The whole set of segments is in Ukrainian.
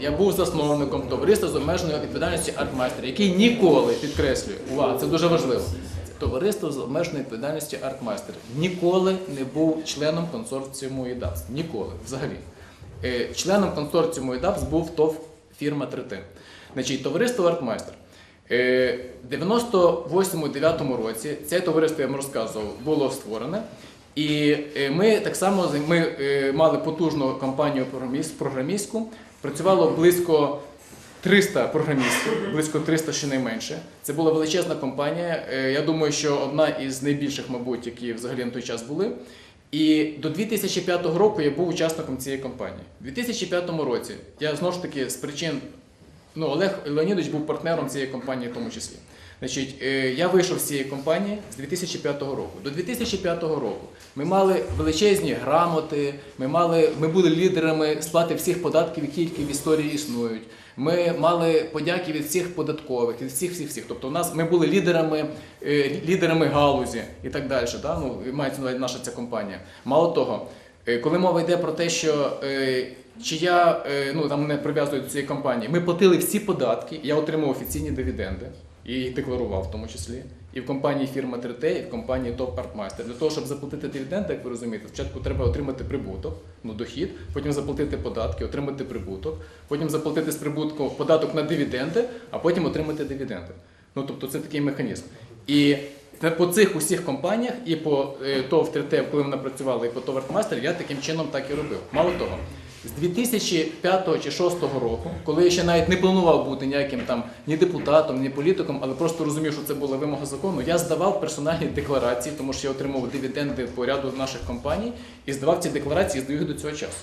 я був засновником товариства з обмеженою відповідальністю Артмайстер, який ніколи підкреслюю, увага, це дуже важливо. Товариство з обмеженою відповідальністю Артмайстер ніколи не був членом консорціуму ІДАПС. Ніколи, взагалі. Е, Членом консорціуму ІДАПС був ТОВ фірма 3Т. Значить, товариство Артмайстер. Е, В 98-9 році це товариство, я вам розказував, було створене. І е, ми так само ми е, мали потужну програміст- програмістську. Працювало близько 300 програмістів, близько 300 щонайменше. Це була величезна компанія. Е, Я думаю, що одна із найбільших, мабуть, які взагалі на той час були. І до 2005 року я був учасником цієї компанії. У 2005 році я знову ж таки з причин Ну, Олег Леонідович був партнером цієї компанії в тому числі. Значить, е, я вийшов з цієї компанії з 2005 року. До 2005 року ми мали величезні грамоти, ми, мали, ми були лідерами сплати всіх податків, які в історії існують. Ми мали подяки від всіх податкових, від всіх всіх всіх. Тобто, у нас ми були лідерами, е, лідерами галузі і так далі. Да? Ну, мається наша ця компанія. Мало того, Коли мова йде про те, що е, чи я е, ну там мене прив'язують до цієї компанії, ми платили всі податки, я отримав офіційні дивіденди і їх декларував в тому числі. І в компанії фірма 3T, і в компанії Top Artmaster. Для того, щоб заплатити дивіденди, як ви розумієте, спочатку треба отримати прибуток, ну дохід, потім заплатити податки, отримати прибуток, потім заплатити з прибутку податок на дивіденди, а потім отримати дивіденди. Ну тобто це такий механізм. І по цих усіх компаніях і по е, ТОВ 3Т, коли вона працювала, і по ТОВ Артмастер, я таким чином так і робив. Мало того, з 2005 чи 2006 року, коли я ще навіть не планував бути ніяким там ні депутатом, ні політиком, але просто розумів, що це була вимога закону, я здавав персональні декларації, тому що я отримував дивіденди по ряду наших компаній і здавав ці декларації, здаю їх до цього часу.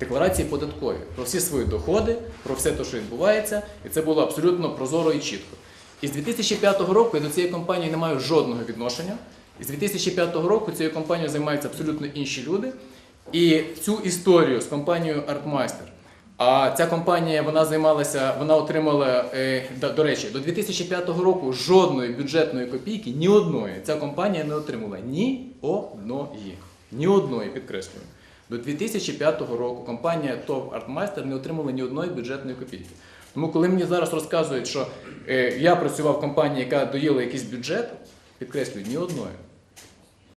Декларації податкові про всі свої доходи, про все те, що відбувається, і це було абсолютно прозоро і чітко. І з 2005 року я до цієї компанії не маю жодного відношення. І з 2005 року цією компанією займаються абсолютно інші люди. І цю історію з компанією Artmeister, а ця компанія вона займалася, вона отримала, е, до речі, до 2005 року жодної бюджетної копійки, ні одної ця компанія не отримала. Ні одної. Ні одної, підкреслюю. До 2005 року компанія ТОВ Артмайстер не отримала ні одної бюджетної копійки. Тому коли мені зараз розказують, що е, я працював в компанії, яка доїла якийсь бюджет, підкреслюю, ні одної.